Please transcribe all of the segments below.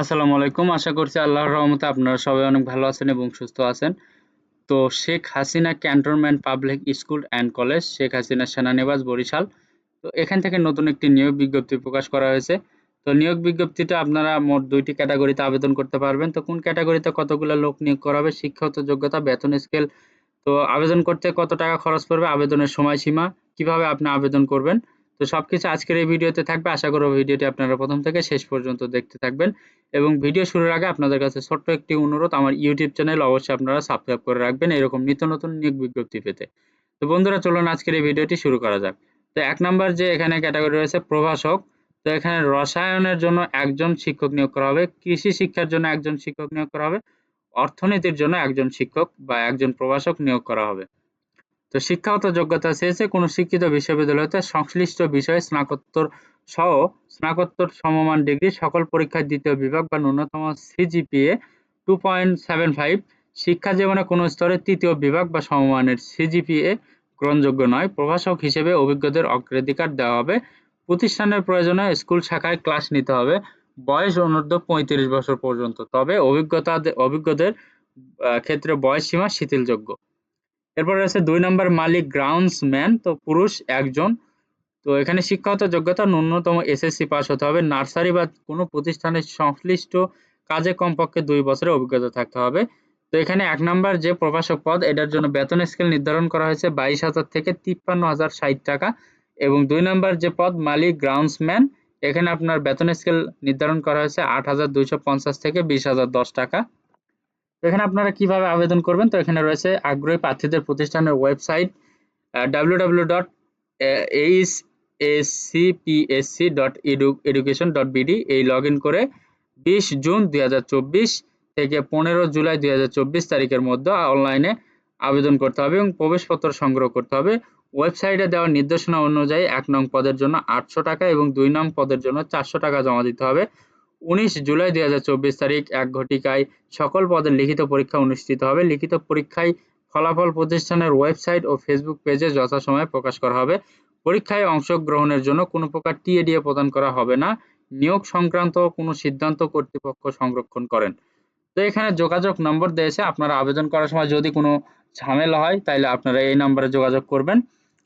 আসসালামু আলাইকুম। আশা করছি আল্লাহর রহমতে আপনারা সবাই অনেক ভালো আছেন এবং সুস্থ আছেন। তো Sheikh Hasina cantonment public school and college, Sheikh Hasina সেনানিবাস Barishal. তো এখান থেকে নতুন একটি নিয়োগ বিজ্ঞপ্তি প্রকাশ করা হয়েছে। তো নিয়োগ বিজ্ঞপ্তিটা আপনারা মোট দুইটি ক্যাটাগরিতে আবেদন করতে পারবেন। তো কোন ক্যাটাগরিতে কতগুলো লোক নিয়োগ করা হবে, শিক্ষাগত যোগ্যতা, বেতন স্কেল, তো আবেদন করতে কত টাকা খরচ পড়বে, আবেদনের সময়সীমা, কীভাবে আপনি আবেদন করবেন তো সবকিছু আজকের এই ভিডিওতে থাকবে। আশা করব ভিডিওটি আপনারা প্রথম থেকে শেষ পর্যন্ত দেখতে থাকবেন। এবং ভিডিও শুরুর আগে আপনাদের কাছে ছোট্ট একটি অনুরোধ, আমার ইউটিউব চ্যানেল অবশ্যই আপনারা সাবস্ক্রাইব করে রাখবেন এরকম নিত্য নতুন নিয়োগ বিজ্ঞপ্তি পেতে। তো বন্ধুরা, চলুন আজকের এই ভিডিওটি শুরু করা যাক। তো এক নাম্বার যে এখানে ক্যাটাগরি রয়েছে প্রভাষক। তো এখানে রসায়নের জন্য একজন শিক্ষক নিয়োগ করা হবে, কৃষি শিক্ষার জন্য একজন শিক্ষক নিয়োগ করা হবে, অর্থনীতির জন্য একজন শিক্ষক বা একজন প্রভাষক নিয়োগ করা হবে। তো শিক্ষাগত যোগ্যতা চেয়েছে কোনো শিক্ষিত বিশ্ববিদ্যালয়তে সংশ্লিষ্ট বিষয়ে স্নাতকোত্তর সহ স্নাতকোত্তর সমমান ডিগ্রি সকল পরীক্ষায় দ্বিতীয় বিভাগ বা ন্যূনতম CGPA two point seven five শিক্ষা জীবনে কোনো স্তরে তৃতীয় বিভাগ বা সমমানের সিজিপিএ গ্রহণযোগ্য নয়। প্রভাষক হিসেবে অভিজ্ঞদের অগ্রাধিকার দেওয়া হবে। প্রতিষ্ঠানের প্রয়োজনে স্কুল শাখায় ক্লাস নিতে হবে। বয়স অনূর্ধ্ব পঁয়ত্রিশ বছর পর্যন্ত। তবে অভিজ্ঞতা অভিজ্ঞদের ক্ষেত্রে বয়স সীমা শিথিলযোগ্য। এরপর রয়েছে দুই নম্বর মালিক গ্রাউন্ডসম্যান তো পুরুষ একজন। তো এখানে শিক্ষাগত যোগ্যতা ন্যূনতম এসএসসি পাস হতে হবে। নার্সারি বা কোনো প্রতিষ্ঠানের সংশ্লিষ্ট কাজে কমপক্ষে দুই বছরের অভিজ্ঞতা থাকতে হবে। তো এখানে এক নাম্বার যে প্রভাষক পদ, এটার জন্য বেতন স্কেল নির্ধারণ করা হয়েছে বাইশ হাজার থেকে তিপ্পান্ন হাজার ষাট টাকা। এবং দুই নাম্বার যে পদ, মালিক গ্রাউন্ডসম্যান এখানে আপনার বেতন স্কেল নির্ধারণ করা হয়েছে আট হাজার দুইশো পঞ্চাশ থেকে বিশ হাজার দশ টাকা। এখানে আপনারা কীভাবে আবেদন করবেন? তো এখানে রয়েছে আগ্রহী প্রার্থীদের প্রতিষ্ঠানের website W W dot H dot education dot BD এই লগ ইন করে বিশ জুন দুই হাজার চব্বিশ থেকে পনেরো জুলাই দুই হাজার চব্বিশ তারিখের মধ্যে অনলাইনে আবেদন করতে হবে এবং প্রবেশপত্র সংগ্রহ করতে হবে। ওয়েবসাইটে দেওয়া নির্দেশনা অনুযায়ী এক নং পদের জন্য আটশো টাকা এবং দুই নং পদের জন্য চারশো টাকা জমা দিতে হবে। উনিশ জুলাই দুই হাজার চব্বিশ তারিখ এক ঘটিকায় সকল পদের লিখিত পরীক্ষা অনুষ্ঠিত হবে। লিখিত পরীক্ষায় ফলাফল প্রতিষ্ঠানের ওয়েবসাইট ও ফেসবুক পেজে যথাসময়ে প্রকাশ করা হবে। পরীক্ষায় অংশগ্রহণের জন্য কোনো প্রকার টিএডিএ প্রদান করা হবে না। নিয়োগ সংক্রান্ত কোনো সিদ্ধান্ত কর্তৃপক্ষ সংরক্ষণ করেন। তো এখানে যোগাযোগ নম্বর দিয়েছে। আপনারা আবেদন করার সময় যদি কোনো ঝামেলা হয় তাহলে আপনারা এই নম্বরে যোগাযোগ করবেন।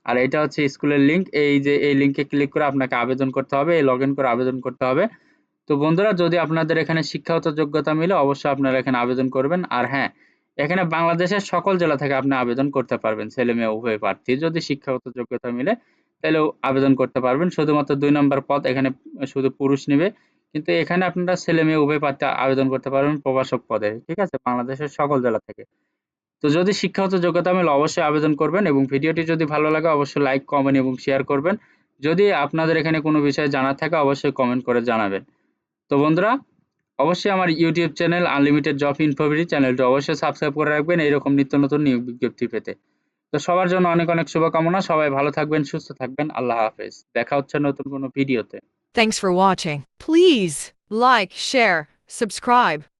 আর এটা হচ্ছে স্কুলের লিংক। এই যে এই লিঙ্কে ক্লিক করে আপনাকে আবেদন করতে হবে, এই লগ করে আবেদন করতে হবে। তো বন্ধুরা, যদি আপনাদের এখানে শিক্ষাগত যোগ্যতা মিলে, অবশ্যই আপনারা এখানে আবেদন করবেন। আর হ্যাঁ এখানে বাংলাদেশের সকল জেলা থেকে আপনি আবেদন করতে পারবেন, ছেলে মেয়ে, উভয় প্রার্থী। যদি শিক্ষাগত যোগ্যতা মিলে, তাহলেও আবেদন করতে পারবেন। শুধুমাত্র দুই নম্বর পদ, এখানে শুধু পুরুষ নেবে। কিন্তু এখানে আপনারা ছেলে মেয়ে, উভয় প্রার্থী আবেদন করতে পারবেন প্রভাষক পদে, ঠিক আছে? বাংলাদেশের সকল জেলা থেকে। তো যদি শিক্ষাগত যোগ্যতা মিলে, অবশ্যই আবেদন করবেন এবং ভিডিওটি যদি ভালো লাগে, অবশ্যই লাইক, কমেন্ট এবং শেয়ার করবেন। যদি আপনাদের এখানে কোনো বিষয়ে জানার থাকে, অবশ্যই কমেন্ট করে জানাবেন। তো বন্ধুরা, অবশ্যই আমার YouTube channel unlimited job Infovity চ্যানেলটি অবশ্যই সাবস্ক্রাইব করে রাখবেন এইরকম নিত্য নতুন নিয়োগ বিজ্ঞপ্তি পেতে। তো সবার জন্য অনেক অনেক শুভকামনা, সবাই ভালো থাকবেন, সুস্থ থাকবেন, আল্লাহ হাফেজ। দেখা হচ্ছে নতুন কোনো ভিডিওতে। Thanks for watching please like share subscribe.